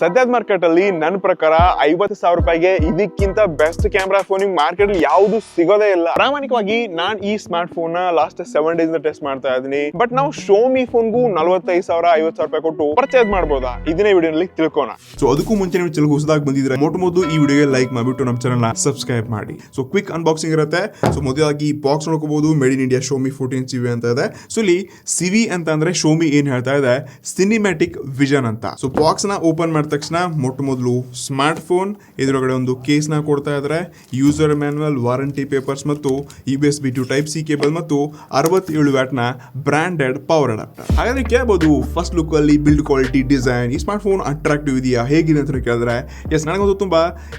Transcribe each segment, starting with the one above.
ಸದ್ಯದ ಮಾರ್ಕೆಟ್ ಅಲ್ಲಿ ನನ್ನ ಪ್ರಕಾರ ಐವತ್ತು ಸಾವಿರ ರೂಪಾಯಿಗೆ ಇದಕ್ಕಿಂತ ಬೆಸ್ಟ್ ಕ್ಯಾಮ್ರಾ ಫೋನ್ ಮಾರ್ಕೆಟ್ ಅಲ್ಲಿ ಯಾವುದು ಸಿಗೋದೇ ಇಲ್ಲ. ಪ್ರಾಮಾಣಿಕವಾಗಿ ನಾನ್ ಈ ಸ್ಮಾರ್ಟ್ ಫೋನ್ನ ಲಾಸ್ಟ್ ಸೆವೆನ್ ಡೇಸ್ ಟೆಸ್ಟ್ ಮಾಡ್ತಾ ಇದೀನಿ ಬಟ್ ನಾವು ಶೋಮಿ ಫೋನ್ಗೂ ನಲವತ್ತೈದು ಸಾವಿರ, ಐವತ್ತು ಸಾವಿರ ರೂಪಾಯಿ ಕೊಟ್ಟು ಪರ್ಚೇಸ್ ಮಾಡಬಹುದಾ ಇದನ್ನೇ ವಿಡಿಯೋನಲ್ಲಿ ತಿಳ್ಕೋಣ ಸೊ ಅದಕ್ಕೂ ಮುಂಚೆ ನೀವು ಚಲೋ ಹೊಸದಾಗಿ ಬಂದಿದ್ರೆ ಮೊಟ್ಟ ಮೊದಲು ಈ ವಿಡಿಯೋಗೆ ಲೈಕ್ ಮಾಡಿಬಿಟ್ಟು ನಮ್ಮ ಚಾನಲ್ ಸಬ್ಸ್ಕ್ರೈಬ್ ಮಾಡಿ. ಸೊ ಕ್ವಿಕ್ ಅನ್ಬಾಕ್ಸಿಂಗ್ ಇರುತ್ತೆ. ಸೊ ಮೊದಲಾಗಿ box ನೋಡ್ಕೋಬಹುದು made in India Xiaomi fourteen Civi ಅಂತ ಇದೆ. ಸೊ ಇಲ್ಲಿ ಸಿವಿ ಅಂತ ಅಂದ್ರೆ ಶೋಮಿ ಏನ್ ಹೇಳ್ತಾ ಇದೆ? ಸಿನಿಮ್ಯಾಟಿಕ್ ವಿಷನ್ ಅಂತ. ಸೊ ಬಾಕ್ಸ್ನ ಓಪನ್ ಮಾಡಿದ ತಕ್ಷಣ ಮೊಟ್ಟ ಮೊದಲು ಸ್ಮಾರ್ಟ್ ಫೋನ್ ಇದರೊಳಗಡೆ ಒಂದು ಕೇಸ್ನ ಕೊಡ್ತಾ ಇದ್ದಾರೆ ಯೂಸರ್ ಮ್ಯಾನ್ಯಲ್ ವಾರಂಟಿ ಪೇಪರ್ಸ್ ಮತ್ತು E B S B to type C cable ಮತ್ತು ಅರವತ್ತೇಳು ವ್ಯಾಟ್ನ ಬ್ರ್ಯಾಂಡೆಡ್ ಪವರ್ ಅಡಾಪ್ಟರ್ ಹಾಗಾದ್ರೆ ಕೇಳ್ಬೋದು ಫಸ್ಟ್ ಲುಕ್ ಅಲ್ಲಿ ಬಿಲ್ಡ್ ಕ್ವಾಲಿಟಿ ಡಿಸೈನ್ ಈ ಸ್ಮಾರ್ಟ್ ಫೋನ್ ಅಟ್ರಾಕ್ಟಿವ್ ಇದೆಯಾ? ಹೇಗಿದೆ ಅಂತ ಕೇಳಿದ್ರೆ ಎಸ್ ನನಗಂತೂ ತುಂಬ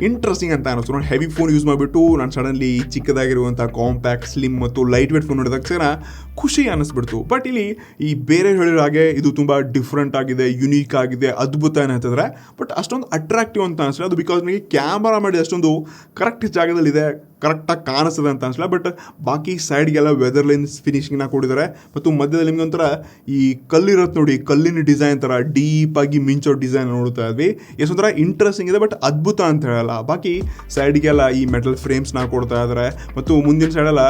ಇಂಟ್ರೆಸ್ಟಿಂಗ್ ಅಂತ ಅನಿಸ್ತು ನಾನು ಹೆವಿ ಫೋನ್ ಯೂಸ್ ಮಾಡಿಬಿಟ್ಟು ನಾನು ಸಡನ್ಲಿ ಚಿಕ್ಕದಾಗಿರುವಂಥ ಕಾಂಪ್ಯಾಕ್ಟ್ ಸ್ಲಿಮ್ ಮತ್ತು ಲೈಟ್ ವೇಟ್ ಫೋನ್ ನೋಡಿದ ತಕ್ಷಣ ಖುಷಿ ಅನಿಸ್ಬಿಡ್ತು ಬಟ್ ಇಲ್ಲಿ ಈ ಬೇರೆ ಹೇಳಿರೋ ಹಾಗೆ ಇದು ತುಂಬ ಡಿಫ್ರೆಂಟ್ ಆಗಿದೆ ಯುನೀಕ್ ಆಗಿದೆ, ಅದ್ಭುತ ಏನಂತಂದ್ರೆ ಬಟ್ ಅಷ್ಟೊಂದು ಅಟ್ರಾಕ್ಟಿವ್ ಅಂತ ಅನಿಸಿಲ್ಲ ಅದು ಬಿಕಾಸ್ ನನಗೆ ಕ್ಯಾಮರಾ ಮಾಡಿ ಅಷ್ಟೊಂದು ಕರೆಕ್ಟ್ ಜಾಗದಲ್ಲಿದೆ. ಕರೆಕ್ಟಾಗಿ ಕಾಣಿಸ್ತದೆ ಅಂತ ಅನಿಸಲ್ಲ. ಬಟ್ ಬಾಕಿ ಸೈಡ್ಗೆಲ್ಲ ವೆದರ್ ಲೈನ್ಸ್ ಫಿನಿಶಿಂಗ್ನ ಕೊಡಿದ್ದಾರೆ ಮತ್ತು ಮಧ್ಯದಲ್ಲಿ ನಿಮ್ಗೆ ಒಂಥರ ಈ ಕಲ್ಲಿರುತ್ತೆ ನೋಡಿ, ಕಲ್ಲಿನ ಡಿಸೈನ್ ಥರ ಡೀಪ್ ಆಗಿ ಮಿಂಚೋ ಡಿಸೈನ್ ನೋಡ್ತಾ ಇದ್ವಿ. ಎಷ್ಟು ಒಂಥರ ಇಂಟ್ರೆಸ್ಟಿಂಗ್ ಇದೆ ಬಟ್ ಅದ್ಭುತ ಅಂತ ಹೇಳಲ್ಲ. ಬಾಕಿ ಸೈಡ್ಗೆಲ್ಲ ಈ ಮೆಟಲ್ ಫ್ರೇಮ್ಸ್ನ ಕೊಡ್ತಾ ಇದ್ದಾರೆ. ಮತ್ತು ಮುಂದಿನ ಸೈಡೆಲ್ಲ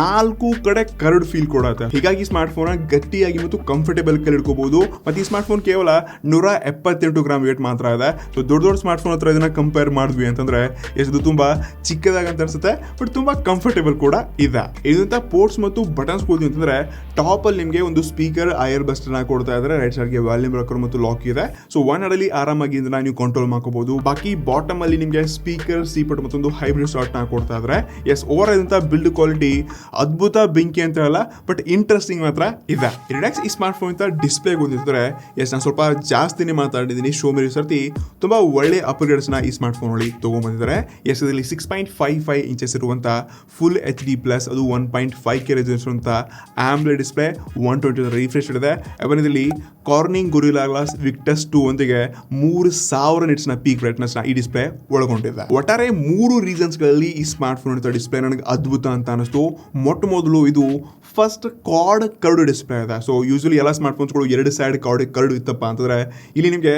ನಾಲ್ಕು ಕಡೆ ಕರಡ್ ಫೀಲ್ ಕೊಡುತ್ತೆ. ಹೀಗಾಗಿ ಸ್ಮಾರ್ಟ್ ಫೋನ್ ಗಟ್ಟಿಯಾಗಿ ಮತ್ತು ಕಂಫರ್ಟೇಬಲ್ ಕೈಲಿ ಇಟ್ಕೋಬಹುದು. ಮತ್ತು ಈ ಸ್ಮಾರ್ಟ್ಫೋನ್ ಕೇವಲ ನೂರ ಎಪ್ಪತ್ತೆಂಟು ಗ್ರಾಮ್ ವೇಟ್ ಮಾತ್ರ ಇದೆ. ಸೊ ದೊಡ್ಡ ದೊಡ್ಡ ಸ್ಮಾರ್ಟ್ ಫೋನ್ ಹತ್ರ ಇದನ್ನ ಕಂಪೇರ್ ಮಾಡಿದ್ವಿ ಅಂತಂದ್ರೆ ಎಷ್ಟು ತುಂಬಾ ಚಿಕ್ಕದಾಗ ಅಂತ ಅನ್ಸುತ್ತೆ. ಬಟ್ ತುಂಬಾ ಕಂಫರ್ಟೇಬಲ್ ಕೂಡ ಇದೆ. ಇದಂತ ಪೋರ್ಟ್ಸ್ ಮತ್ತು ಬಟನ್ಸ್ ಕೂದಿ ಅಂತಂದ್ರೆ ಟಾಪ್ ಅಲ್ಲಿ ನಿಮಗೆ ಒಂದು ಸ್ಪೀಕರ್ ಐಯರ್ ಬಸ್ಟ್ನ ಕೊಡ್ತಾ ಇದ್ದಾರೆ ರೈಟ್ ಸೈಡ್ಗೆ ವಾಲ್ಯೂಮ್ ರಾಕರ್ ಮತ್ತು ಲಾಕ್ ಇದೆ. ಸೊ ಒನ್ ಅಡಲ್ಲಿ ಆರಾಮಾಗಿ ನೀವು ಕಂಟ್ರೋಲ್ ಮಾಡ್ಕೋಬಹುದು ಬಾಕಿ ಬಾಟಮ್ ಅಲ್ಲಿ ನಿಮಗೆ ಸ್ಪೀಕರ್ ಸೀಪಟ್ ಮತ್ತೊಂದು ಹೈಬ್ರಿಡ್ ಸಾಟ್ನ ಕೊಡ್ತಾ ಇದ್ದಾರೆ ಎಸ್ ಓವರ್ ಆದಂತ ಬಿಲ್ಡ್ ಕ್ವಾಲಿಟಿ ಅದ್ಭುತ ಬೆಂಕಿ ಅಂತ ಹೇಳಲ್ಲ ಬಟ್ ಇಂಟ್ರೆಸ್ಟಿಂಗ್ ಮಾತ್ರ ಇದೆ. ರಿಡಾಕ್ಸ್ ಈ ಸ್ಮಾರ್ಟ್ ಫೋನ್ ಇಂತ ಡಿಸ್ಪ್ಲೇ ಬಂದಿದ್ರೆ ಎಸ್ ನಾನು ಸ್ವಲ್ಪ ಜಾಸ್ತಿನೇ ಮಾತಾಡಿದ್ದೀನಿ ಶೋ ಮೇರಿ ಸರ್ತಿ ತುಂಬಾ ಒಳ್ಳೆ ಅಪ್ಗ್ರೇಡ್ಸ್ನ ಈ ಸ್ಮಾರ್ಟ್ ಫೋನ್ ಅಲ್ಲಿ ತಗೊಂಡ್ಬಂದಿದ್ದಾರೆ ಎಸ್ ಇದರಲ್ಲಿ six point five five inches ಇರುವಂತ ಫುಲ್ ಎಚ್ ಡಿ ಪ್ಲಸ್ ಅದು ಒನ್ ಪಾಯಿಂಟ್ ಫೈವ್ ಕೆ ಇರುವಂತ AMOLED display one twenty refresh ಇದೆ ಅವನ್ ಇದರಲ್ಲಿ Corning Gorilla glass Victus two ಒಂದಿಗೆ ಮೂರು ಸಾವಿರ ನಿಟ್ಸ್ನ ಪೀಕ್ ಬ್ರೈಟ್ನೆಸ್ನ ಈ ಡಿಸ್ಪ್ಲೇ ಒಳಗೊಂಡಿದೆ. ಒಟ್ಟಾರೆ ಮೂರು ರೀಸನ್ಸ್ಗಳಲ್ಲಿ ಈ ಸ್ಮಾರ್ಟ್ ಫೋನ್ ಡಿಸ್ಪ್ಲೇ ನನಗೆ ಅದ್ಭುತ ಅಂತ ಅನಿಸ್ತು ಮೊಟ್ಟ ಮೊದಲು ಇದು ಫಸ್ಟ್ ಕಾರ್ಡ್ ಕರ್ಡ್ ಡಿಸ್ಪ್ಲೇ ಇದೆ ಸೊ ಯೂಶಲಿ ಎಲ್ಲ ಸ್ಮಾರ್ಟ್ ಫೋನ್ಸ್ಗಳು ಎರಡು ಸೈಡ್ ಕಾರ್ಡ್ ಕರ್ಡ್ ಇತ್ತಪ್ಪ ಅಂತಂದರೆ ಇಲ್ಲಿ ನಿಮಗೆ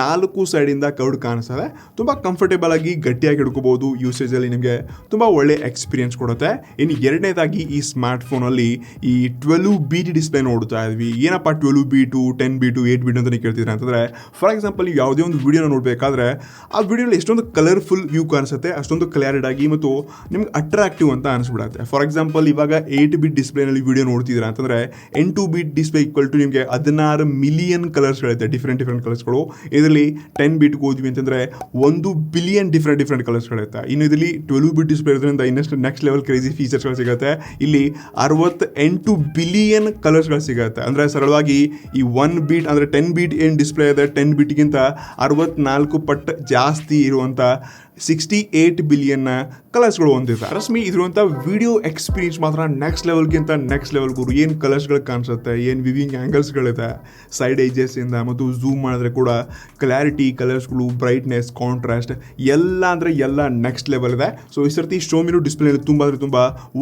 ನಾಲ್ಕು ಸೈಡಿಂದ ಕರ್ಡ್ ಕಾಣಿಸ್ತದೆ. ತುಂಬ ಕಂಫರ್ಟೇಬಲ್ ಆಗಿ ಗಟ್ಟಿಯಾಗಿ ಹಿಡ್ಕೋಬೋದು. ಯೂಸೇಜಲ್ಲಿ ನಿಮಗೆ ತುಂಬ ಒಳ್ಳೆ ಎಕ್ಸ್ಪೀರಿಯನ್ಸ್ ಕೊಡುತ್ತೆ. ಇನ್ನು ಎರಡನೇದಾಗಿ ಈ ಸ್ಮಾರ್ಟ್ ಫೋನಲ್ಲಿ ಈ ಟ್ವೆಲ್ವ್ ಬಿ ಟಿ ಡಿಸ್ಪ್ಲೇ ನೋಡ್ತಾ ಇದ್ವಿ. ಏನಪ್ಪ twelve bit ten bit eight bit ಅಂತ ಕೇಳ್ತಿದ್ರೆ ಅಂತಂದ್ರೆ ಫಾರ್ ಎಕ್ಸಾಂಪಲ್ ನೀವು ಯಾವುದೇ ಒಂದು ವೀಡಿಯೋನ ನೋಡಬೇಕಾದ್ರೆ, ಆ ವೀಡಿಯೋಲಿ ಎಷ್ಟೊಂದು ಕಲರ್ಫುಲ್ ವ್ಯೂ ಕಾಣಿಸುತ್ತೆ, ಅಷ್ಟೊಂದು ಕ್ಲಾರಿಟಿ ಆಗಿ ಮತ್ತು ನಿಮ್ಗೆ ಅಟ್ರಾಕ್ಟಿವ್ ಅಂತ ಅನಿಸ್ಬಿಡುತ್ತೆ. ಫಾರ್ ಎಕ್ಸಾಂಪಲ್ ಇವಾಗ ಏಟ್ ಬಿ ಡಿಸ್ಪ್ಲೇನಲ್ಲಿ ವಿಡಿಯೋ ನೋಡ್ತಿದ್ದೀರಾ ಅಂತಂದ್ರೆ ಎಂಟು ಬಿಟ್ ಡಿಸ್ಪ್ಲೇ ಈಕ್ವಲ್ ಟು ನಿಮಗೆ ಹದಿನಾರು ಮಿಲಿಯನ್ ಕಲರ್ಸ್ ಹೇಳುತ್ತೆ ಡಿಫ್ರೆಂಟ್ ಡಿಫ್ರೆಂಟ್ ಕಲರ್ಸ್ಗಳು ಇದರಲ್ಲಿ ಟೆನ್ ಬಿಟ್ ಹೋದ್ವಿ ಅಂತಂದ್ರೆ ಒಂದು ಬಿಲಿಯನ್ ಡಿಫ್ರೆಂಟ್ ಡಿಫ್ರೆಂಟ್ ಕಲರ್ಸ್ಗಳಿರುತ್ತೆ ಇನ್ನು ಇದರಲ್ಲಿ ಟ್ವೆಲ್ವ್ ಬಿಟ್ ಡಿಸ್ಪ್ಲೇ ಇರೋದ್ರಿಂದ ಇನ್ನಷ್ಟು ನೆಕ್ಸ್ಟ್ ಲೆವೆಲ್ ಕ್ರೇಜಿ ಫೀಚರ್ಸ್ಗಳು ಸಿಗುತ್ತೆ. ಇಲ್ಲಿ ಅರವತ್ತೆಂಟು ಬಿಲಿಯನ್ ಕಲರ್ಸ್ಗಳು ಸಿಗುತ್ತೆ. ಅಂದರೆ ಸರಳವಾಗಿ ಈ ಒನ್ ಬಿಟ್ ಅಂದರೆ ಟೆನ್ ಬಿಟ್ ಏನು ಡಿಸ್ಪ್ಲೇ ಇದೆ? ಟೆನ್ ಬೀಟ್ಗಿಂತ ಅರವತ್ನಾಲ್ಕು ಪಟ್ಟು ಜಾಸ್ತಿ ಇರುವಂಥ ಸಿಕ್ಸ್ಟಿ ಏಟ್ ಬಿಲಿಯನ್ನ ಕಲರ್ಸ್ಗಳು ಹೊಂದಿದೆ. ರಶ್ಮಿ ಇದ್ರಂಥ ವಿಡಿಯೋ ಎಕ್ಸ್ಪೀರಿಯನ್ಸ್ ಮಾತ್ರ ನೆಕ್ಸ್ಟ್ ಲೆವೆಲ್ಗಿಂತ ನೆಕ್ಸ್ಟ್ ಲೆವೆಲ್ಗೂ ಏನು ಕಲರ್ಸ್ಗಳು ಕಾಣಿಸುತ್ತೆ? ಏನು ವಿವಿಂಗ್ ಆ್ಯಂಗಲ್ಸ್ಗಳಿದೆ ಸೈಡ್ ಇಂದ ಮತ್ತು ಝೂಮ್ ಮಾಡಿದ್ರೆ ಕೂಡ ಕ್ಲಾರಿಟಿ ಕಲರ್ಸ್ಗಳು ಬ್ರೈಟ್ನೆಸ್ ಕಾಂಟ್ರಾಸ್ಟ್ ಎಲ್ಲ ಅಂದರೆ ಎಲ್ಲ ನೆಕ್ಸ್ಟ್ ಲೆವೆಲ್ ಇದೆ. ಸೊ ಈ ಸರ್ತಿ ಶೋಮಿನೂ ಡಿಸ್ಪ್ಲೇ ತುಂಬ ಅಂದರೆ ತುಂಬ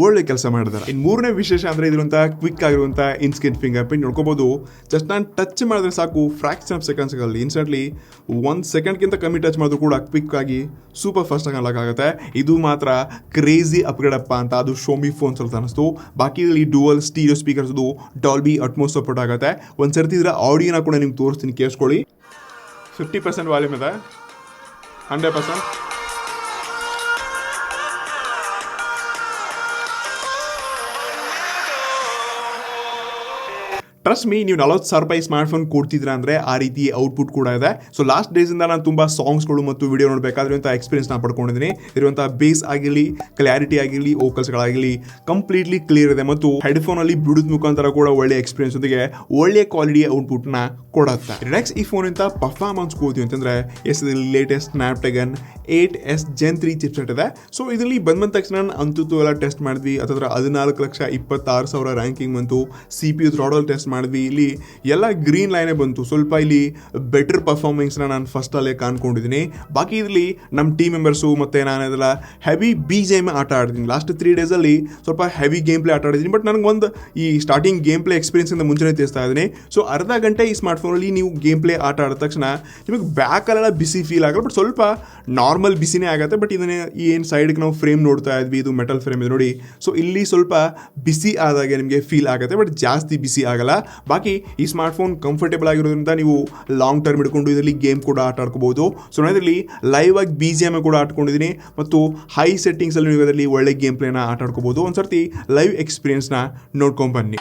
ಒಳ್ಳೆ ಕೆಲಸ ಮಾಡಿದ್ದಾರೆ. ಇನ್ನು ಮೂರನೇ ವಿಶೇಷ ಅಂದರೆ ಇದ್ರಂಥ ಕ್ವಿಕ್ ಆಗಿರುವಂಥ ಇನ್ಸ್ಕಿನ್ ಫಿಂಗರ್ ಪ್ರಿಂಟ್ ನೋಡ್ಕೋಬೋದು. ಜಸ್ಟ್ ನಾನು ಟಚ್ ಮಾಡಿದ್ರೆ ಸಾಕು ಫ್ರಾಕ್ಷನ್ ಆಫ್ ಸೆಕೆಂಡ್ಸ್ಗಳಲ್ಲಿ ಇನ್ಸ್ಟೆಂಟ್ಲಿ ಒಂದು ಸೆಕೆಂಡ್ಗಿಂತ ಕಮ್ಮಿ ಟಚ್ ಮಾಡಿದ್ರು ಕೂಡ ಕ್ವಿಕ್ ಆಗಿ ಸೂಪರ್ ಫಾಸ್ಟ್ ಆಗಿ ಆಗುತ್ತೆ. ಇದು ಮಾತ್ರ ಕ್ರೇಜಿ ಅಪ್ಗ್ರೇಡ್ ಅಪ್ಪ ಅಂತ ಅದು ಶೋಮಿ ಫೋನ್ ಸ್ವಲ್ಪ ಅನಿಸ್ತು. ಬಾಕಿ ಇಲ್ಲಿ dual stereo speakers Dolby Atmos support ಆಗುತ್ತೆ. ಒಂದು ಸರ್ತಿ ಇದರ ಆಡಿಯೋನ ಕೂಡ ನಿಮ್ಗೆ ತೋರಿಸ್ತೀನಿ, ಕೇಳಿಸ್ಕೊಳ್ಳಿ. ಫಿಫ್ಟಿ ಪರ್ಸೆಂಟ್ ವಾಲ್ಯೂಮ್ ಇದೆ. ಹಂಡ್ರೆಡ್ ಪರ್ಸೆಂಟ್ ಟ್ರಸ್ಟ್ ಮೀ ನೀವು ನಲವತ್ತು ಸಾವಿರ ರೂಪಾಯಿ ಸ್ಮಾರ್ಟ್ ಫೋನ್ ಕೊಡ್ತಿದ್ರ ಅಂದರೆ ಆ ರೀತಿ ಔಟ್ಪುಟ್ ಕೂಡ ಇದೆ. ಸೊ ಲಾಸ್ಟ್ ಡೇಸಿಂದ ನಾನು ತುಂಬ ಸಾಂಗ್ಸ್ಗಳು ಮತ್ತು ವಿಡಿಯೋ ನೋಡಬೇಕಾದ್ರೆ ಅಂತ ಎಕ್ಸ್ಪೀರಿಯನ್ಸ್ ನಾನು ಪಡ್ಕೊಂಡಿದ್ದೀನಿ. ಇರುವಂಥ ಬೇಸ್ ಆಗಿರಲಿ ಕ್ಲಾರಿಟಿ ಆಗಿರಲಿ ವೋಕಲ್ಸ್ಗಳಾಗಲಿ ಕಂಪ್ಲೀಟ್ಲಿ ಕ್ಲಿಯರ್ ಇದೆ ಮತ್ತು ಹೆಡ್ಫೋನಲ್ಲಿ ಬ್ಲೂಟೂತ್ ಮುಖಾಂತರ ಕೂಡ ಒಳ್ಳೆ ಎಕ್ಸ್ಪೀರಿಯನ್ಸ್ ಜೊತೆಗೆ ಒಳ್ಳೆ ಕ್ವಾಲಿಟಿಯ ಔಟ್ಪುಟ್ನ ಕೊಡುತ್ತೆ. ನೆಕ್ಸ್ಟ್ ಈ ಫೋನಿಂದ ಪರ್ಫಾರ್ಮೆನ್ಸ್ ಕೂತಿ ಅಂತಂದರೆ yes latest Snapdragon eight S gen three chipset ಇದೆ. ಸೊ ಇದರಲ್ಲಿ ಬಂದ ಬಂದ ತಕ್ಷಣ ಅಂತೂ ಎಲ್ಲ ಟೆಸ್ಟ್ ಮಾಡಿದ್ವಿ. ಅಥವಾ ಹದಿನಾಲ್ಕು ಲಕ್ಷ ಇಪ್ಪತ್ತಾರು ಸಾವಿರ ರ್ಯಾಂಕಿಂಗ್ ಬಂತು. C P U throttle test ಮಾಡಿದ್ವಿ. ಇಲ್ಲಿ ಎಲ್ಲ ಗ್ರೀನ್ ಲೈನೇ ಬಂತು. ಸ್ವಲ್ಪ ಇಲ್ಲಿ ಬೆಟರ್ ಪರ್ಫಾರ್ಮೆನ್ಸ್ನ ನಾನು ಫಸ್ಟ್ ಅಲ್ಲೇ ಕಾಣ್ಕೊಂಡಿದ್ದೀನಿ. ಬಾಕಿ ಇದರಲ್ಲಿ ನಮ್ಮ ಟೀಮ್ ಮೆಂಬರ್ಸು ಮತ್ತು ನಾನು ಅದೆಲ್ಲ ಹೆವಿ ಬಿ ಎಂ ಆಟ ಆಡಿದ್ದೀನಿ ಲಾಸ್ಟ್ ತ್ರೀ ಡೇಸಲ್ಲಿ ಸ್ವಲ್ಪ ಹೆವಿ ಗೇಮ್ ಪ್ಲೇ ಆಟ ಆಡಿದ್ದೀನಿ. ಬಟ್ ನನಗೆ ಒಂದು ಈ ಸ್ಟಾರ್ಟಿಂಗ್ ಗೇಮ್ ಪ್ಲೇ ಎಕ್ಸ್ಪೀರಿಯನ್ಸಿಂದ ಮುಂಚೆನೇ ತಿಳಿಸ್ತಾ ಇದ್ದೀನಿ. ಸೊ ಅರ್ಧ ಗಂಟೆ ಈ ಸ್ಮಾರ್ಟ್ಫೋನಲ್ಲಿ ನೀವು ಗೇಮ್ ಪ್ಲೇ ಆಟ ಆಡಿದ ತಕ್ಷಣ ನಿಮಗೆ ಬ್ಯಾಕಲ್ಲೆಲ್ಲ ಬಿಸಿ ಫೀಲ್ ಆಗಲ್ಲ. ಬಟ್ ಸ್ವಲ್ಪ ನಾರ್ಮಲ್ ಬಿಸಿನೇ ಆಗುತ್ತೆ ಬಟ್ ಇದನ್ನೇ ಏನು ಸೈಡ್ಗೆ ನಾವು ಫ್ರೇಮ್ ನೋಡ್ತಾ ಇದ್ವಿ, ಇದು ಮೆಟಲ್ ಫ್ರೇಮ್ ಇದೆ ನೋಡಿ. ಸೊ ಇಲ್ಲಿ ಸ್ವಲ್ಪ ಬಿಸಿ ಆದಾಗ ನಿಮಗೆ ಫೀಲ್ ಆಗುತ್ತೆ ಬಟ್ ಜಾಸ್ತಿ ಬಿಸಿ ಆಗಲ್ಲ. ಬಾಕಿ ಈ ಸ್ಮಾರ್ಟ್ಫೋನ್ ಕಂಫರ್ಟೇಬಲ್ ಆಗಿರೋದ್ರಿಂದ ನೀವು ಲಾಂಗ್ ಟರ್ಮ್ ಹಿಡ್ಕೊಂಡು ಇದರಲ್ಲಿ ಗೇಮ್ ಕೂಡ ಆಟ ಆಡ್ಕೋಬಹುದು ಸೊ ನಾನು ಇದರಲ್ಲಿ ಲೈವ್ ಆಗಿ ಬಿ ಜಿ ಎಂ ಕೂಡ ಆಡ್ಕೊಂಡಿದ್ದೀನಿ ಮತ್ತು ಹೈ ಸೆಟ್ಟಿಂಗ್ಸಲ್ಲಿ ನೀವು ಇದರಲ್ಲಿ ಒಳ್ಳೆ ಗೇಮ್ ಪ್ಲೇನ ಆಟ ಆಡ್ಕೋಬಹುದು ಒಂದ್ಸರ್ತಿ ಲೈವ್ ಎಕ್ಸ್ಪೀರಿಯನ್ಸ್ನ ನೋಡ್ಕೊಂಡು ಬನ್ನಿ.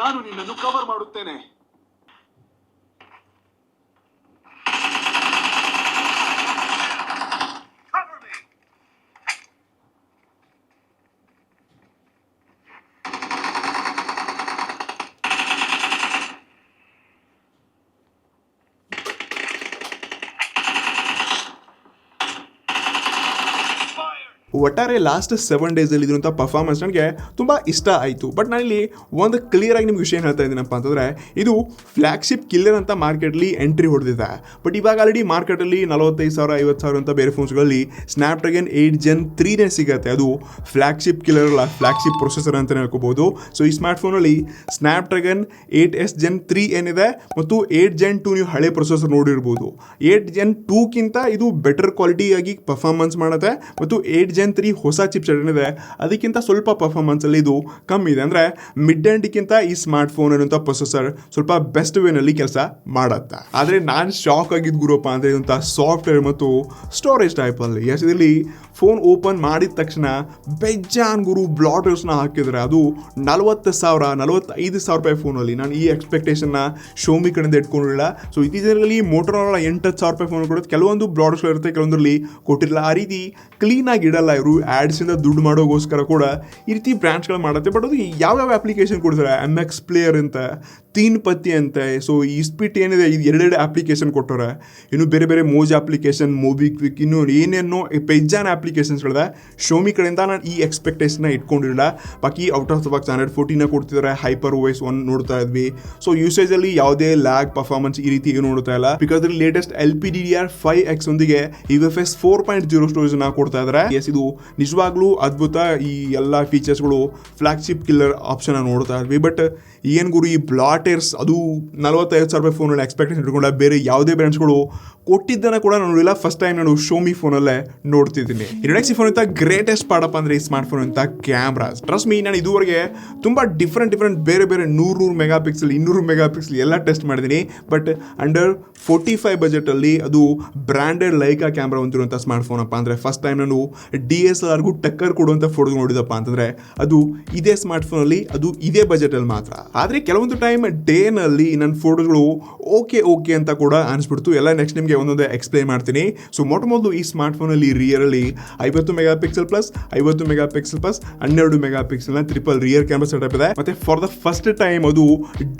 ನಾನು ನಿನ್ನನ್ನು ಕವರ್ ಮಾಡುತ್ತೇನೆ. ಒಟ್ಟಾರೆ ಲಾಸ್ಟ್ ಸೆವೆನ್ ಡೇಸಲ್ಲಿ ಇದ್ರಂಥ ಪರ್ಫಾರ್ಮೆನ್ಸ್ ನನಗೆ ತುಂಬ ಇಷ್ಟ ಆಯಿತು. ಬಟ್ ನಾನಿಲ್ಲಿ ಒಂದು ಕ್ಲಿಯರಾಗಿ ನಿಮ್ಗೆ ವಿಷಯ ಏನು ಹೇಳ್ತಾ ಇದ್ದೀನಪ್ಪ ಅಂತಂದರೆ, ಇದು ಫ್ಲ್ಯಾಗ್ಶಿಪ್ ಕಿಲ್ಲರ್ ಅಂತ ಮಾರ್ಕೆಟ್ಲಿ ಎಂಟ್ರಿ ಹೊಡೆದಿದೆ. ಬಟ್ ಇವಾಗ ಆಲ್ರೆಡಿ ಮಾರ್ಕೆಟಲ್ಲಿ ನಲವತ್ತೈದು ಸಾವಿರ, ಐವತ್ತು ಸಾವಿರ ಅಂತ ಬೇರೆ ಫೋನ್ಸ್ಗಳಲ್ಲಿ ಸ್ನ್ಯಾಪ್ಡ್ರ್ಯಾಗನ್ ಏಯ್ಟ್ ಜೆನ್ ತ್ರೀನೇ ಸಿಗುತ್ತೆ. ಅದು ಫ್ಲ್ಯಾಗ್ಶಿಪ್ ಕಿಲ್ಲರ್ ಅಲ್ಲ ಫ್ಲ್ಯಾಗ್ಶಿಪ್ ಪ್ರೊಸೆಸರ್ ಅಂತಲೇ ಹೇಳ್ಕೋಬೋದು. ಸೊ ಈ ಸ್ಮಾರ್ಟ್ಫೋನಲ್ಲಿ Snapdragon eight S gen three ಏನಿದೆ ಮತ್ತು ಏಯ್ಟ್ ಜೆನ್ ಟು ನೀವು ಹಳೆ ಪ್ರೊಸೆಸರ್ ನೋಡಿರ್ಬೋದು. ಏಯ್ಟ್ ಜೆನ್ ಟೂಕ್ಕಿಂತ ಇದು ಬೆಟರ್ ಕ್ವಾಲಿಟಿಯಾಗಿ ಪರ್ಫಾರ್ಮೆನ್ಸ್ ಮಾಡುತ್ತೆ ಮತ್ತು ಏಯ್ಟ್ ಜೆನ್ ತ್ರೀ ಹೊಸ ಚಿಪ್ ಏನಿದೆ ಅದಕ್ಕಿಂತ ಸ್ವಲ್ಪ ಪರ್ಫಾರ್ಮೆನ್ಸಲ್ಲಿ ಇದು ಕಮ್ಮಿ ಇದೆ. ಅಂದರೆ ಮಿಡ್ ಎಂಡ್ಗಿಂತ ಈ ಸ್ಮಾರ್ಟ್ ಫೋನ್ ಅನ್ನೋಂಥ ಪ್ರೊಸೆಸರ್ ಸ್ವಲ್ಪ ಬೆಸ್ಟ್ ವೇನಲ್ಲಿ ಕೆಲಸ ಮಾಡುತ್ತೆ. ಆದರೆ ನಾನು ಶಾಕ್ ಆಗಿದ್ದು ಗುರುಪ್ಪ ಅಂದರೆ ಇದಂಥ ಸಾಫ್ಟ್ವೇರ್ ಮತ್ತು ಸ್ಟೋರೇಜ್ ಟೈಪಲ್ಲಿ ಎಸ್ ಇದರಲ್ಲಿ ಫೋನ್ ಓಪನ್ ಮಾಡಿದ ತಕ್ಷಣ ಬೆಜ್ಜಾನ್ ಗುರು ಬ್ಲಾಟರ್ಸ್ನ ಹಾಕಿದರೆ ಅದು ನಲವತ್ತು ಸಾವಿರ, ನಲವತ್ತೈದು ಸಾವಿರ ರೂಪಾಯಿ ಫೋನಲ್ಲಿ ನಾನು ಈ ಎಕ್ಸ್ಪೆಕ್ಟೇಷನ್ನ ಶೋಮಿ ಕಡೆಯಿಂದ ಇಟ್ಕೊಂಡಿಲ್ಲ. ಸೊ ಇತ್ತೀಚೆಗೆ ಮೋಟರೋಲ ಎಂಟತ್ತು ಸಾವಿರ ರೂಪಾಯಿ ಫೋನ್ ಕೊಡೋದು ಕೆಲವೊಂದು ಬ್ಲಾಡರ್ಸ್ಗಳು ಇರುತ್ತೆ, ಕೆಲವೊಂದರಲ್ಲಿ ಕೊಟ್ಟಿರಲ್ಲ. ಆ ರೀತಿ ಕ್ಲೀನಾಗಿ ಇಡಲ್ಲ ಇವರು. ಆ್ಯಡ್ಸಿಂದ ದುಡ್ಡು ಮಾಡೋಗೋಸ್ಕರ ಕೂಡ ಈ ರೀತಿ ಬ್ರ್ಯಾಂಡ್ಸ್ಗಳು ಮಾಡುತ್ತೆ. ಬಟ್ ಅದು ಯಾವ್ಯಾವ ಅಪ್ಲಿಕೇಶನ್ ಕೊಡ್ತಾರೆ? ಎಂ ಎಕ್ಸ್ ಪ್ಲೇಯರ್ ಅಂತ. ತೀನ್ ಪತ್ತಿ ಅಂತ. ಸೊ ಈ ಸ್ಪಿಟ್ ಏನಿದೆ, ಇದು ಎರಡೆರಡು ಅಪ್ಲಿಕೇಶನ್ ಕೊಟ್ಟವ್ರೆ. ಇನ್ನು ಬೇರೆ ಬೇರೆ ಮೋಜ್ ಅಪ್ಲಿಕೇಶನ್ ಕ್ವಿಕ್ ಇನ್ನು ಏನೇನೋ ಅಪ್ಲಿಕೇಶನ್ಸ್ ಹೇಳಿದೆ ಶೋಮಿ ಕಡೆಯಿಂದ ನಾನು ಈ ಎಕ್ಸ್ಪೆಕ್ಟೇಷನ್ನ ಇಟ್ಕೊಂಡಿರಲಿಲ್ಲ. ಬಾಕಿ out of the box hundred ಫೋರ್ಟಿನ ಕೊಡ್ತಿದ್ದಾರೆ. ಹೈಪರ್ ವೈಸ್ ಒನ್ ನೋಡ್ತಾ ಇದ್ವಿ. ಸೊ ಯೂಸೇಜಲ್ಲಿ ಯಾವುದೇ ಲ್ಯಾಗ್ ಪರ್ಫಾರ್ಮೆನ್ಸ್ ಈ ರೀತಿ ಏನು ನೋಡ್ತಾ ಇಲ್ಲ. Because latest L P D D R five X ಒಂದಿಗೆ U F S four point zero ಸ್ಟೋರೇಜ್ನ ಕೊಡ್ತಾ ಇದ್ದಾರೆ. ಎಸ್ ಇದು ನಿಜವಾಗ್ಲೂ ಅದ್ಭುತ ಈ ಎಲ್ಲ ಫೀಚರ್ಸ್ಗಳು ಫ್ಲಾಗ್ಶಿಪ್ ಕಿಲ್ಲರ್ ಆಪ್ಷನ್ ನೋಡ್ತಾ ಇದ್ವಿ. ಬಟ್ ಏನು ಗುರು, ಈ ಬ್ಲಾಟರ್ಸ್ ಅದು ನಲವತ್ತೈದು ಸಾವಿರ ರೂಪಾಯಿ ಫೋನಲ್ಲಿ ಎಕ್ಸ್ಪೆಕ್ಟೇಷನ್ ಇಟ್ಕೊಂಡ ಬೇರೆ ಯಾವುದೇ ಬ್ರ್ಯಾಂಡ್ಸ್ಗಳು ಕೊಟ್ಟಿದ್ದನ್ನ ಕೂಡ ನೋಡಿಲ್ಲ ಫಸ್ಟ್ ಟೈಮ್ ನಾನು ಶೋಮಿ ಫೋನಲ್ಲೇ ನೋಡ್ತಿದ್ದೀನಿ. ಈ ಫೋನ್ ಅಂತ ಗ್ರೇಟೆಸ್ಟ್ ಪಾಡಪ್ಪ ಅಂದರೆ ಈ ಸ್ಮಾರ್ಟ್ ಫೋನ್ ಅಂತ ಕ್ಯಾಮ್ರಾಸ್ ಟ್ರಸ್ಟ್ ಮೀ ನಾನು ಇದುವರೆಗೆ ತುಂಬ ಡಿಫ್ರೆಂಟ್ ಡಿಫ್ರೆಂಟ್ ಬೇರೆ ಬೇರೆ ನೂರು ನೂರು ಮೆಗಾ ಪಿಕ್ಸಲ್ ಇನ್ನೂರು ಮೆಗಾ ಪಿಕ್ಸಲ್ ಎಲ್ಲ ಟೆಸ್ಟ್ ಮಾಡಿದ್ದೀನಿ. ಬಟ್ ಅಂಡರ್ ಫೋರ್ಟಿ ಫೈವ್ ಬಜೆಟಲ್ಲಿ ಅದು ಬ್ರ್ಯಾಂಡೆಡ್ ಲೈಕಾ ಕ್ಯಾಮ್ರಾ ಹೊಂದಿರುವಂಥ ಸ್ಮಾರ್ಟ್ ಫೋನ್ ಅಪ್ಪ ಅಂದರೆ ಫಸ್ಟ್ ಟೈಮ್ ನಾನು ಡಿ ಎಸ್ ಎಲ್ ಆರ್ಗೂ ಟಕ್ಕರ್ ಕೊಡುವಂಥ ಫೋಟೋ ನೋಡಿದಪ್ಪ ಅಂತಂದರೆ ಅದು ಇದೇ ಸ್ಮಾರ್ಟ್ ಫೋನಲ್ಲಿ ಅದು ಇದೇ ಬಜೆಟಲ್ಲಿ ಮಾತ್ರ. ಆದರೆ ಕೆಲವೊಂದು ಟೈಮ್ ಡೇನಲ್ಲಿ ನನ್ನ ಫೋಟೋಗಳು ಓಕೆ ಓಕೆ ಅಂತ ಕೂಡ ಅನಿಸ್ಬಿಡ್ತು. ಎಲ್ಲ ನೆಕ್ಸ್ಟ್ ನಿಮಗೆ ಒಂದೊಂದೇ ಎಕ್ಸ್ಪ್ಲೈನ್ ಮಾಡ್ತೀನಿ. ಸೊ ಮೊಟ್ಟ ಮೊದಲು ಈ ಸ್ಮಾರ್ಟ್ ಫೋನಲ್ಲಿ ರಿಯರಲ್ಲಿ ಐವತ್ತು ಮೆಗಾ ಪಿಕ್ಸೆಲ್ ಪ್ಲಸ್ ಐವತ್ತು ಮೆಗಾ ಪಿಕ್ಸೆಲ್ ಪ್ಲಸ್ ಹನ್ನೆರಡು ಮೆಗಾ ಪಿಕ್ಸೆಲ್ನ ಟ್ರಿಪಲ್ ರಿಯರ್ ಕ್ಯಾಮ್ರಾ ಸೆಟಪ್ ಇದೆ. ಮತ್ತೆ ಫಾರ್ ದ ಫಸ್ಟ್ ಟೈಮ್ ಅದು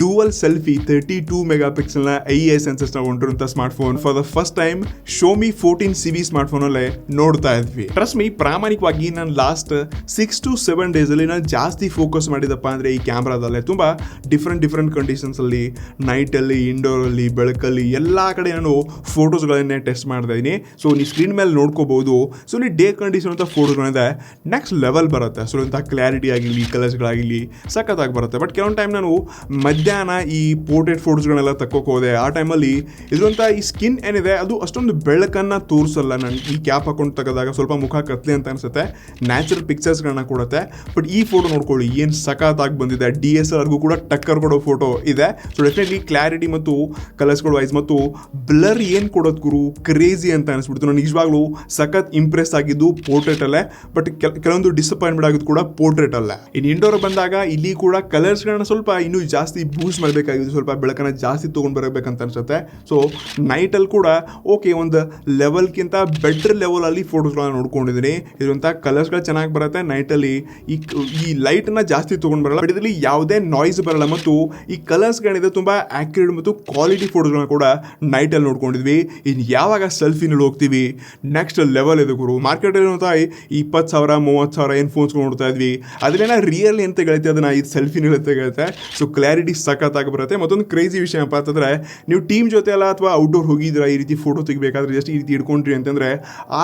dual selfie thirty two mega ಪಿಕ್ಸೆಲ್ನ I A ಸೆನ್ಸಸ್ನ smart phone for the first time Xiaomi fourteen Civi smart ಫೋನಲ್ಲೇ ನೋಡ್ತಾ ಇದ್ವಿ. Trust me ಪ್ರಾಮಾಣಿಕವಾಗಿ ನಾನು ಲಾಸ್ಟ್ ಸಿಕ್ಸ್ ಟು ಸೆವೆನ್ ಡೇಸಲ್ಲಿ ನಾನು ಜಾಸ್ತಿ ಫೋಕಸ್ ಮಾಡಿದಪ್ಪ ಅಂದರೆ ಈ ಕ್ಯಾಮ್ರಾದಲ್ಲೇ ತುಂಬ ಡಿಫ್ರೆಂಟ್ ಡಿಫ್ರೆಂಟ್ ಕಂಡೀಷನ್ಸಲ್ಲಿ ನೈಟಲ್ಲಿ ಇಂಡೋರಲ್ಲಿ ಬೆಳಕಲ್ಲಿ, ಎಲ್ಲ ಕಡೆ ನಾನು ಫೋಟೋಸ್ಗಳನ್ನೇ ಟೆಸ್ಟ್ ಮಾಡ್ತಾ ಇದ್ದೀನಿ. ಸೊ ನೀವು ಸ್ಕ್ರೀನ್ ಮೇಲೆ ನೋಡ್ಕೋಬಹುದು ಸೊ ನೀವು ಡೇ ಕಂಡೀಷನ್ ಅಂತ ಫೋಟೋಸ್ಗಳಿಂದ ನೆಕ್ಸ್ಟ್ ಲೆವೆಲ್ ಬರುತ್ತೆ. ಸೊ ಇಂಥ ಕ್ಲಾರಿಟಿ ಆಗಿರಲಿ ಕಲರ್ಸ್ಗಳಾಗಿರಲಿ ಸಖತ್ತಾಗಿ ಬರುತ್ತೆ. ಬಟ್ ಕೆಲವೊಂದು ಟೈಮ್ ನಾನು ಮಧ್ಯಾಹ್ನ ಈ ಪೋರ್ಟ್ರೇಟ್ ಫೋಟೋಸ್ಗಳನ್ನೆಲ್ಲ ತಕ್ಕೋಕೆ ಹೋದೆ. ಆ ಟೈಮಲ್ಲಿ ಇದರಂಥ ಈ ಸ್ಕಿನ್ ಏನಿದೆ, ಅದು ಅಷ್ಟೊಂದು ಬೆಳಕನ್ನು ತೋರಿಸಲ್ಲ. ನಾನು ಈ ಕ್ಯಾಪ್ ಹಾಕೊಂಡು ತೆಗೆದಾಗ ಸ್ವಲ್ಪ ಮುಖ ಕತ್ಲೆ ಅಂತ ಅನಿಸುತ್ತೆ. ನ್ಯಾಚುರಲ್ ಪಿಕ್ಚರ್ಸ್ಗಳನ್ನ ಕೊಡುತ್ತೆ. ಬಟ್ ಈ ಫೋಟೋ ನೋಡ್ಕೊಳ್ಳಿ, ಏನು ಸಖತ್ತಾಗಿ ಬಂದಿದೆ. ಡಿ ಎಸ್ ಆರ್ಗೂ ಕೂಡ ಟಕ್ಕರ್ ಕೊಡೋ ಫೋಟೋ ಇದೆ. ಸೊ ಡೆಫಿನೆಟ್ಲಿ ಕ್ಲಾರಿಟಿ ಮತ್ತು ಕಲರ್ಸ್ಗಳು ವೈಸ್ ಮತ್ತು ಬ್ಲರ್ ಏನು ಕೊಡೋದು ಗುರು? ಕ್ರೇಜಿ ಅಂತ ಅನಿಸ್ಬಿಡ್ತು. ನಾನು ನಿಜವಾಗ್ಲೂ ಸಖತ್ ಇಂಪ್ರೆಸ್ ಆಗಿದ್ದು ಪೋರ್ಟ್ರೇಟ್ ಅಲ್ಲೇ. ಬಟ್ ಕೆಲವೊಂದು ಡಿಸಪಾಯಿಂಟ್ಮೆಂಟ್ ಆಗಿದ್ದು ಕೂಡ ಪೋರ್ಟ್ರೇಟ್ ಅಲ್ಲ. ಇನ್ನು ಇಂಡೋರ್ ಬಂದಾಗ ಇಲ್ಲಿ ಕೂಡ ಕಲರ್ಸ್ಗಳನ್ನ ಸ್ವಲ್ಪ ಇನ್ನೂ ಜಾಸ್ತಿ ಬೂಸ್ಟ್ ಮಾಡಬೇಕಾಗಿದ್ದು ಸ್ವಲ್ಪ ಬೆಳಕನ್ನು ಜಾಸ್ತಿ ತೊಗೊಂಡು ಬರಬೇಕಂತ ಅನ್ಸುತ್ತೆ. ಸೊ ನೈಟಲ್ಲಿ ಕೂಡ ಓಕೆ ಒಂದು ಲೆವೆಲ್ಗಿಂತ ಬೆಟರ್ ಲೆವೆಲಲ್ಲಿ ಫೋಟೋಸ್ಗಳನ್ನ ನೋಡ್ಕೊಂಡಿದ್ದೀನಿ. ಇದರಂತ ಕಲರ್ಸ್ಗಳು ಚೆನ್ನಾಗಿ ಬರುತ್ತೆ. ನೈಟಲ್ಲಿ ಈ ಈ ಲೈಟನ್ನು ಜಾಸ್ತಿ ತೊಗೊಂಡು ಬರಲ್ಲ. ಬಟ್ ಇದರಲ್ಲಿ ಯಾವುದೇ ನಾಯ್ಸ್ ಬರಲ್ಲ. ಮತ್ತು ಈ ಕಲರ್ಸ್ಗಳಿದೆ ತುಂಬ ಆಕ್ಯುರೇಟ್ ಮತ್ತು ಕ್ವಾಲಿಟಿ ಫೋಟೋಗಳನ್ನ ಕೂಡ ನೈಟಲ್ಲಿ ನೋಡ್ಕೊಂಡಿದ್ವಿ. ಇನ್ನು ಯಾವಾಗ ಸೆಲ್ಫಿನಲ್ಲಿ ಹೋಗ್ತೀವಿ? ನೆಕ್ಸ್ಟ್ ಲೆವೆಲ್ ಇದೆ ಗುರು. ಮಾರ್ಕೆಟಲ್ಲಿ ನೋಡ್ತಾ ಇಪ್ಪತ್ತು ಸಾವಿರ, ಮೂವತ್ತು ಸಾವಿರ ಏನು ಫೋನ್ಸ್ಗಳು ನೋಡ್ತಾ ಇದ್ವಿ. ಅದನ್ನೇನ ರಿಯಲ್ ಅಂತ ಗೆಳುತ್ತೆ ಅದನ್ನ ಈ ಸೆಲ್ಫಿನಲ್ಲಿ ತೆಗೆಯುತ್ತೆ ಸೊ ಕ್ಲಾರಿಟಿ ಸಖತ್ತಾಗಿ ಬರುತ್ತೆ. ಮತ್ತೊಂದು ಕ್ರೇಜಿ ವಿಷಯ ಏನಪ್ಪ ಅಂತಂದ್ರೆ, ನೀವು ಟೀಮ್ ಜೊತೆ ಅಲ್ಲ ಅಥವಾ ಔಟ್ಡೋರ್ ಹೋಗಿದ್ರೆ ಈ ರೀತಿ ಫೋಟೋ ತೆಗಿಬೇಕಾದ್ರೆ ಜಸ್ಟ್ ಈ ರೀತಿ ಇಟ್ಕೊಂಡ್ರಿ ಅಂತಂದ್ರೆ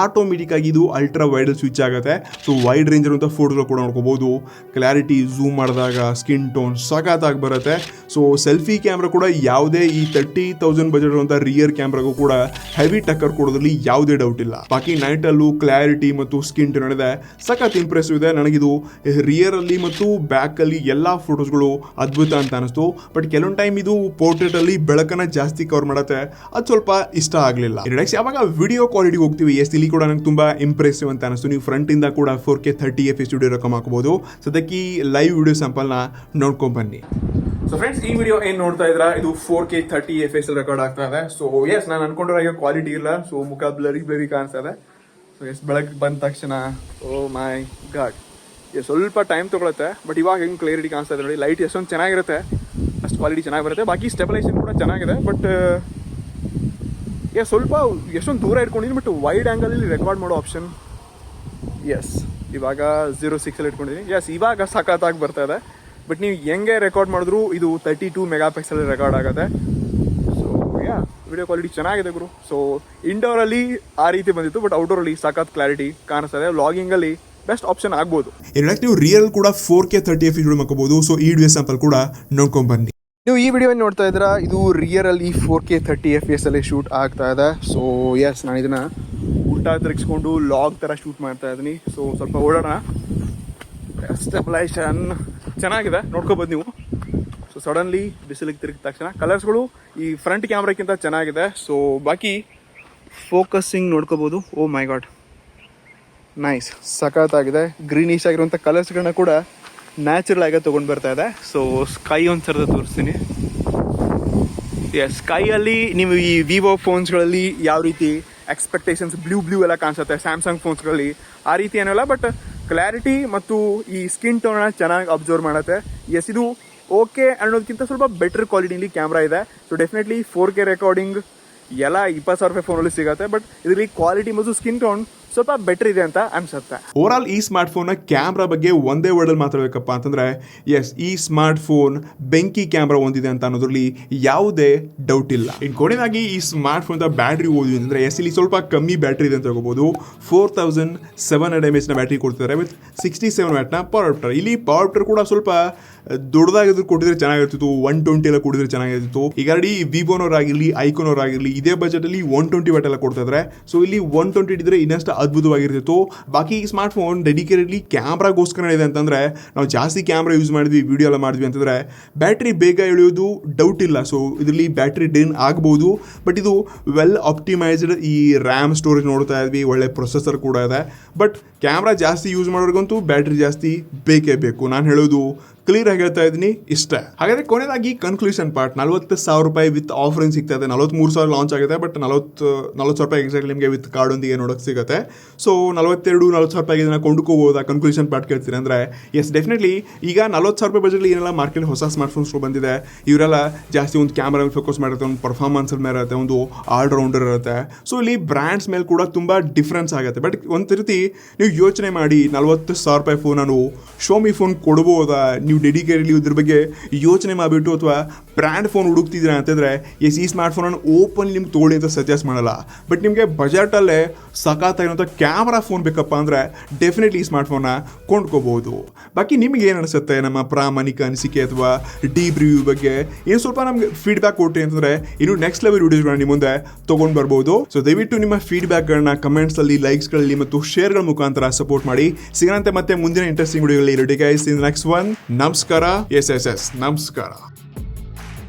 ಆಟೋಮೆಟಿಕ್ಕಾಗಿ ಇದು ಅಲ್ಟ್ರಾ ವೈಡ್ ಸ್ವಿಚ್ ಆಗುತ್ತೆ. ಸೊ ವೈಡ್ ರೇಂಜ್ ಅಂತ ಫೋಟೋಗಳು ಕೂಡ ನೋಡ್ಕೋಬೋದು. ಕ್ಲಾರಿಟಿ ಝೂಮ್ ಮಾಡಿದಾಗ ಸ್ಕಿನ್ ಟೋನ್ ಸಖತ್ತಾಗಿ ಬರುತ್ತೆ. ಸೊ ಸೆಲ್ಫಿ ಕ್ಯಾಮ್ರಾ ಕೂಡ ಯಾವುದೇ ಈ ತರ್ಟಿ ತೌಸಂಡ್ ಬಜೆಟ್ ಇರುವಂಥ ರಿಯರ್ ಕ್ಯಾಮ್ರಾಗೂ ಕೂಡ ಹೆವಿ ಟಕ್ಕರ್ ಕೊಡೋದ್ರಲ್ಲಿ ಯಾವುದೇ ಡೌಟ್ ಇಲ್ಲ. ಬಾಕಿ ನೈಟಲ್ಲೂ ಕ್ಲಾರಿಟಿ ಮತ್ತು ಸ್ಕಿನ್ ಟೋನ್ ಇದೆ ಸಖತ್ ಇಂಪ್ರೆಸಿವ್ ಇದೆ. ನನಗಿದು ರಿಯರ್ ಅಲ್ಲಿ ಮತ್ತು ಬ್ಯಾಕ್ ಅಲ್ಲಿ ಎಲ್ಲಾ ಫೋಟೋಸ್ಗಳು ಅದ್ಭುತ ಅಂತ ಅನಿಸ್ತು. ಬಟ್ ಕೆಲವೊಂದು ಟೈಮ್ ಇದು ಪೋರ್ಟ್ರೇಟ್ ಅಲ್ಲಿ ಬೆಳಕನ್ನ ಜಾಸ್ತಿ ಕವರ್ ಮಾಡುತ್ತೆ. ಅದು ಸ್ವಲ್ಪ ಇಷ್ಟ ಆಗಲಿಲ್ಲ. ನೆಕ್ಸ್ಟ್ ಯಾವಾಗ ವಿಡಿಯೋ ಕ್ವಾಲಿಟಿ ಹೋಗ್ತೀವಿ? ಎಸ್ ಇಲ್ಲಿ ಕೂಡ ನಂಗೆ ತುಂಬಾ ಇಂಪ್ರೆಸಿವ್ ಅಂತ ಅನಿಸ್ತು. ನೀವು ಫ್ರಂಟ್ ಇಂದ ಕೂಡ four K thirty F S studio ರೊಕ್ಕ ಹಾಕಬಹುದು ಸದ್ಯಕ್ಕೆ ಲೈವ್ ವಿಡಿಯೋ ಸ್ಯಾಂಪಲ್ನ ನೋಡ್ಕೊಂಡ್ ಬನ್ನಿ. ಸೊ ಫ್ರೆಂಡ್ಸ್ ಈ ವಿಡಿಯೋ ಏನ್ ನೋಡ್ತಾ ಇದ್ರ ಇದು four K thirty F S record ಆಗ್ತಾ ಇದೆ. ಸೊ ಎಸ್ ನಾನು ಅನ್ಕೊಂಡಿರೋ ಕ್ವಾಲಿಟಿ ಇಲ್ಲ. ಸೊ ಮುಖ ಬ್ಲರಿ ಬ್ಲರಿ ಕಾಣಿಸ್ತಾ ಇದೆ. ಸೊ ಎಸ್ ಬೆಳಗ್ಗೆ ಬಂದ ತಕ್ಷಣ ಓ ಮೈ ಗಾಡ್ ಎಸ್ ಸ್ವಲ್ಪ ಟೈಮ್ ತಗೊಳುತ್ತೆ ಬಟ್ ಇವಾಗ ಹೆಂಗೆ ಕ್ಲಿಯರಿಟಿ ಕಾಣಿಸ್ತಾ ನೋಡಿ. ಲೈಟ್ ಎಷ್ಟೊಂದು ಚೆನ್ನಾಗಿರುತ್ತೆ. ಅಷ್ಟು ಕ್ವಾಲಿಟಿ ಚೆನ್ನಾಗಿ ಬರುತ್ತೆ. ಬಾಕಿ ಸ್ಟೆಬಲೈಸೇಷನ್ ಕೂಡ ಚೆನ್ನಾಗಿದೆ ಬಟ್ ಎಸ್ ಸ್ವಲ್ಪ ಎಷ್ಟೊಂದು ದೂರ ಇಟ್ಕೊಂಡಿದ್ದೀನಿ ಬಟ್ ವೈಡ್ ಆ್ಯಂಗಲಲ್ಲಿ ರೆಕಾರ್ಡ್ ಮಾಡೋ ಆಪ್ಷನ್ ಎಸ್ ಇವಾಗ ಝೀರೋ ಸಿಕ್ಸಲ್ಲಿ ಇಟ್ಕೊಂಡಿದ್ದೀನಿ. ಎಸ್ ಇವಾಗ ಸಖತ್ತಾಗಿ ಬರ್ತಾ ಇದೆ. ಬಟ್ ನೀವು ಹೆಂಗೆ ರೆಕಾರ್ಡ್ ಮಾಡಿದ್ರು ಇದು thirty two mega pixel record ಆಗುತ್ತೆ. ಸೊ ಯಾ ವಿಡಿಯೋ ಕ್ವಾಲಿಟಿ ಚೆನ್ನಾಗಿದೆ ಗುರು. ಸೊ ಇಂಡೋರಲ್ಲಿ ಆ ರೀತಿ ಬಂದಿತ್ತು ಬಟ್ ಔಟ್ಡೋರಲ್ಲಿ ಸಖತ್ ಕ್ಲಾರಿಟಿ ಕಾಣಿಸ್ತದೆ. ಇದೆ ವ್ಲಾಗಿಂಗಲ್ಲಿ ಬೆಸ್ಟ್ ಆಪ್ಷನ್ ಆಗ್ಬೋದು. ಇನ್ಫ್ಯಾಕ್ಟ್ ನೀವು ರಿಯಲ್ ಕೂಡ four K thirty F video ಮಾಡ್ಕೋಬಹುದು ಸೊ ಈ ವಿಡಿಯೋ ಸ್ಯಾಂಪಲ್ ಕೂಡ ನೋಡ್ಕೊಂಡ್ ಬನ್ನಿ. ನೀವು ಈ ವಿಡಿಯೋ ನೋಡ್ತಾ ಇದ್ದೀರಾ ಇದು ರಿಯರ್ ಅಲ್ಲಿ four K thirty F S ಅಲ್ಲಿ ಶೂಟ್ ಆಗ್ತಾ ಇದೆ. ಸೊ ಎಸ್ ನಾನು ಇದನ್ನ ಉಲ್ಟಾ ತಿರುಗಿಸ್ಕೊಂಡು ಲಾಗ್ ಥರ ಶೂಟ್ ಮಾಡ್ತಾ ಇದ್ದೀನಿ. ಸೊ ಸ್ವಲ್ಪ ಓಡೋಣ. ಸ್ಟೆಬಲೈಸೇಷನ್ ಚೆನ್ನಾಗಿದೆ. ನೋಡ್ಕೋಬೋದು ನೀವು. ಸೊ ಸಡನ್ಲಿ ಬಿಸಿಲಿಗೆ ತಿರುಗಿದ ತಕ್ಷಣ ಕಲರ್ಸ್ಗಳು ಈ ಫ್ರಂಟ್ ಕ್ಯಾಮ್ರಾಕ್ಕಿಂತ ಚೆನ್ನಾಗಿದೆ. ಸೊ ಬಾಕಿ ಫೋಕಸ್ಸಿಂಗ್ ನೋಡ್ಕೋಬೋದು. ಓ ಮೈ ಗಾಡ್ ನೈಸ್ ಸಖತ್ತಾಗಿದೆ. ಗ್ರೀನಿಶ್ ಆಗಿರುವಂಥ ಕಲರ್ಸ್ಗಳನ್ನ ಕೂಡ ನ್ಯಾಚುರಲ್ ಆಗಿ ತೊಗೊಂಡು ಬರ್ತಾ ಇದೆ. ಸೊ ಸ್ಕೈ ಒಂದು ಸರದ ತೋರಿಸ್ತೀನಿ ಎಸ್ ಸ್ಕೈಯಲ್ಲಿ ನೀವು ಈ ವಿವೋ ಫೋನ್ಸ್ಗಳಲ್ಲಿ ಯಾವ ರೀತಿ ಎಕ್ಸ್ಪೆಕ್ಟೇಷನ್ಸ್ ಬ್ಲೂ ಬ್ಲೂ ಎಲ್ಲ ಕಾಣಿಸುತ್ತೆ ಸ್ಯಾಮ್ಸಂಗ್ ಫೋನ್ಸ್ಗಳಲ್ಲಿ ಆ ರೀತಿ ಏನಲ್ಲ ಬಟ್ ಕ್ಲಾರಿಟಿ ಮತ್ತು ಈ ಸ್ಕಿನ್ ಟೋನ ಚೆನ್ನಾಗಿ ಅಬ್ಸರ್ವ್ ಮಾಡುತ್ತೆ. ಎಸ್ ಇದು ಓಕೆ ಅನ್ನೋದಕ್ಕಿಂತ ಸ್ವಲ್ಪ ಬೆಟರ್ ಕ್ವಾಲಿಟಿಲಿ ಕ್ಯಾಮ್ರಾ ಇದೆ. So definitely four K recording ಎಲ್ಲ ಇಪ್ಪತ್ತು ಸಾವಿರ ರೂಪಾಯಿ ಫೋನಲ್ಲಿ ಸಿಗುತ್ತೆ. ಬಟ್ ಇದರಲ್ಲಿ ಕ್ವಾಲಿಟಿ ಮತ್ತು ಸ್ಕಿನ್ ಟೋನ್ ಸ್ವಲ್ಪ ಬೆಟರ್ ಇದೆ ಅಂತ ಅನ್ಸುತ್ತೆ. ಓವರ್ ಆಲ್ ಈ ಸ್ಮಾರ್ಟ್ ಫೋನ್ ಕ್ಯಾಮ್ರಾ ಬಗ್ಗೆ ಒಂದೇ ವರ್ಡಲ್ಲಿ ಮಾತಾಡಬೇಕಪ್ಪ ಅಂತಂದ್ರೆ ಎಸ್ ಈ ಸ್ಮಾರ್ಟ್ ಫೋನ್ ಬೆಂಕಿ ಕ್ಯಾಮ್ರಾ ಹೊಂದಿದೆ ಅಂತ ಅನ್ನೋದ್ರಲ್ಲಿ ಯಾವುದೇ ಡೌಟ್ ಇಲ್ಲ. ಇನ್ನು ಕೊನೆಯದಾಗಿ, ಈ ಸ್ಮಾರ್ಟ್ ಫೋನ್ ಬ್ಯಾಟ್ರಿ ಓದಿ ಅಂದ್ರೆ ಎಸ್ ಇಲ್ಲಿ ಸ್ವಲ್ಪ ಕಮ್ಮಿ ಬ್ಯಾಟ್ರಿ ಇದೆ ಅಂತ ಹೇಳ್ಬೋದು four thousand seven hundred M ನ ಬ್ಯಾಟ್ರಿ ಕೊಡ್ತಿದ್ದಾರೆ ವಿತ್ ಸಿಕ್ಸ್ಟಿ ಸೆವೆನ್ನ ಪವರ್ ಆಪ್ಟರ್ ಇಲ್ಲಿ ಪವರ್ ಆಪ್ಟರ್ ಕೂಡ ಸ್ವಲ್ಪ ದೊಡ್ಡದಾಗಿದ್ರು ಕೊಟ್ಟಿದ್ರೆ ಚೆನ್ನಾಗಿರ್ತಿತ್ತು ಒನ್ ಟ್ವೆಂಟಿ ಎಲ್ಲ ಕೊಟ್ಟಿದ್ರೆ ಚೆನ್ನಾಗಿರ್ತಿತ್ತು. ಈಗ ಆಲ್ರೆಡಿ ವಿವೋನವರಾಗಿರಲಿ ಐಕೋನವರಾಗಿರಲಿ ಇದೇ ಬಜೆಟಲ್ಲಿ ಒನ್ ಟ್ವೆಂಟಿ ವ್ಯಾಟ್ ಎಲ್ಲ ಕೊಡ್ತಾ ಇದ್ದಾರೆ. ಸೊ ಇಲ್ಲಿ ಒನ್ ಟ್ವೆಂಟಿ ಇದ್ರೆ ಇನ್ನಷ್ಟು ಅದ್ಭುತವಾಗಿರ್ತಿತ್ತು. ಬಾಕಿ ಈ ಸ್ಮಾರ್ಟ್ ಫೋನ್ ಡೆಡಿಕೇಟೆಡ್ಲಿ ಕ್ಯಾಮ್ರಾಗೋಸ್ಕರ ಇದೆ ಅಂತಂದರೆ, ನಾವು ಜಾಸ್ತಿ ಕ್ಯಾಮ್ರಾ ಯೂಸ್ ಮಾಡಿದ್ವಿ ವಿಡಿಯೋ ಎಲ್ಲ ಮಾಡಿದ್ವಿ ಅಂತಂದರೆ ಬ್ಯಾಟ್ರಿ ಬೇಗ ಎಳೆಯೋದು ಡೌಟ್ ಇಲ್ಲ. ಸೊ ಇದರಲ್ಲಿ ಬ್ಯಾಟ್ರಿ ಡ್ರೈನ್ ಆಗ್ಬೋದು. ಬಟ್ ಇದು ವೆಲ್ ಆಪ್ಟಿಮೈಸ್ಡ್ ಈ ರ್ಯಾಮ್ ಸ್ಟೋರೇಜ್ ನೋಡ್ತಾ ಇದ್ವಿ, ಒಳ್ಳೆ ಪ್ರೊಸೆಸರ್ ಕೂಡ ಇದೆ. ಬಟ್ ಕ್ಯಾಮ್ರಾ ಜಾಸ್ತಿ ಯೂಸ್ ಮಾಡೋರಿಗಂತೂ ಬ್ಯಾಟ್ರಿ ಜಾಸ್ತಿ ಬೇಕೇ ಬೇಕು. ನಾನು ಹೇಳೋದು ಕ್ಲಿಯರ್ ಆಗಿ ಹೇಳ್ತಾ ಇದ್ದೀನಿ, ಇಷ್ಟ. ಹಾಗಾದ್ರೆ ಕೊನೆಯದಾಗಿ ಕನ್ಕ್ಲೂಷನ್ ಪಾರ್ಟ್ ನಲವತ್ತು ಸಾವಿರ ರೂಪಾಯಿ ವಿತ್ ಆಫರಿಂಗ್ ಸಿಗ್ತಾ ಇದೆ. ನಲವತ್ಮೂರು ಸಾವಿರ ಲಾಂಚ್ ಆಗಿದೆ ಬಟ್ ನಲವತ್ತು ನಲವತ್ತು ಸಾವಿರ ರೂಪಾಯಿ ಎಕ್ಸಾಕ್ಟ್ ನಿಮಗೆ ವಿತ್ ಕಾರ್ಡೊಂದಿಗೆ ನೋಡಕ್ಕೆ ಸಿಗುತ್ತೆ. ಸೊ ನಲವತ್ತೆರಡು, ನಲವತ್ತು ಸಾವಿರ ರೂಪಾಯಿ ಇದನ್ನ ಕೊಂಡ್ಕೋಬೋದಾ ಕನ್ಕ್ಲೂಷನ್ ಪಾರ್ಟ್ ಕೇಳ್ತೀನಿ ಅಂದರೆ. ಎಸ್ ಡೆಫಿನೆಟ್ಲಿ ಈಗ ನಲವತ್ತು ಸಾವಿರ ರೂಪಾಯಿ ಬಜೆಟ್ ಏನೆಲ್ಲ ಮಾರ್ಕೆಟ್ ಹೊಸ ಸ್ಮಾರ್ಟ್ ಫೋನ್ಸ್ಗಳು ಬಂದಿದೆ, ಇವರೆಲ್ಲ ಜಾಸ್ತಿ ಒಂದು ಕ್ಯಾಮ್ರಾ ಮೇಲೆ ಫೋಕಸ್ ಮಾಡಿರುತ್ತೆ, ಒಂದು ಪರ್ಫಾರ್ಮೆನ್ಸ್ ಮೇಲೆ ಇರುತ್ತೆ ಒಂದು ಆಲ್ರೌಂಡರ್ ಇರುತ್ತೆ. ಸೊ ಇಲ್ಲಿ ಬ್ರ್ಯಾಂಡ್ಸ್ ಮೇಲೆ ಕೂಡ ತುಂಬ ಡಿಫ್ರೆನ್ಸ್ ಆಗುತ್ತೆ. ಬಟ್ ಒಂದು ರೀತಿ ನೀವು ಯೋಚನೆ ಮಾಡಿ, ನಲವತ್ತು ಸಾವಿರ ರೂಪಾಯಿ ಫೋನ್ ನಾನು ಶೋಮಿ ಫೋನ್ ಕೊಡ್ಬೋದಾ? ನೀವು ಡೆಡಿಕೇಟ್ಲಿ ಇದ್ರ ಬಗ್ಗೆ ಯೋಚನೆ ಮಾಡಿಬಿಟ್ಟು ಅಥವಾ ಬ್ರ್ಯಾಂಡ್ ಫೋನ್ ಹುಡುಕ್ತಿದ್ದೀರಾ ಅಂತಂದರೆ, ಎಸ್, ಈ ಸ್ಮಾರ್ಟ್ ಫೋನನ್ನು ಓಪನ್ ನಿಮ್ಗೆ ತೊಗೊಳ್ಳಿ ಅಂತ ಸಜೆಸ್ಟ್ ಮಾಡಲ್ಲ. ಬಟ್ ನಿಮಗೆ ಬಜೆಟಲ್ಲೇ ಸಖತ್ತಾಗಿರೋಂಥ ಕ್ಯಾಮ್ರಾ ಫೋನ್ ಬೇಕಪ್ಪ ಅಂದರೆ ಡೆಫಿನೆಟ್ಲಿ ಈ ಸ್ಮಾರ್ಟ್ ಫೋನ್ನ ಕೊಂಡ್ಕೋಬೋದು. ಬಾಕಿ ನಿಮಗೆ ಏನು ಅನಿಸುತ್ತೆ? ನಮ್ಮ ಪ್ರಾಮಾಣಿಕ ಅನಿಸಿಕೆ ಅಥವಾ ಡೀಪ್ ರಿವ್ಯೂ ಬಗ್ಗೆ? ಏನು ಸ್ವಲ್ಪ ನಮಗೆ ಫೀಡ್ಬ್ಯಾಕ್ ಕೊಟ್ರಿ ಅಂತಂದರೆ, ಇನ್ನು ನೆಕ್ಸ್ಟ್ ಲೆವೆಲ್ ವಿಡಿಯೋಸ್ಗಳನ್ನ ನಿಮ್ಮ ಮುಂದೆ ತೊಗೊಂಡು ಬರ್ಬೋದು. ಸೊ ದಯವಿಟ್ಟು ನಿಮ್ಮ ಫೀಡ್ಬ್ಯಾಕ್ಗಳನ್ನ ಕಮೆಂಟ್ಸಲ್ಲಿ ಲೈಕ್ಸ್ಗಳಲ್ಲಿ ಮತ್ತು ಶೇರ್ಗಳ ಮುಖಾಂತರ ಸಪೋರ್ಟ್ ಮಾಡಿ. ಸಿಗಂತೆ ಮತ್ತೆ ಮುಂದಿನ interesting ವಿಡಿಯೋಗಳಲ್ಲಿ ready guys in next one ನಮಸ್ಕಾರ. ಎಸ್ ಎಸ್ ಎಸ್ ನಮಸ್ಕಾರ.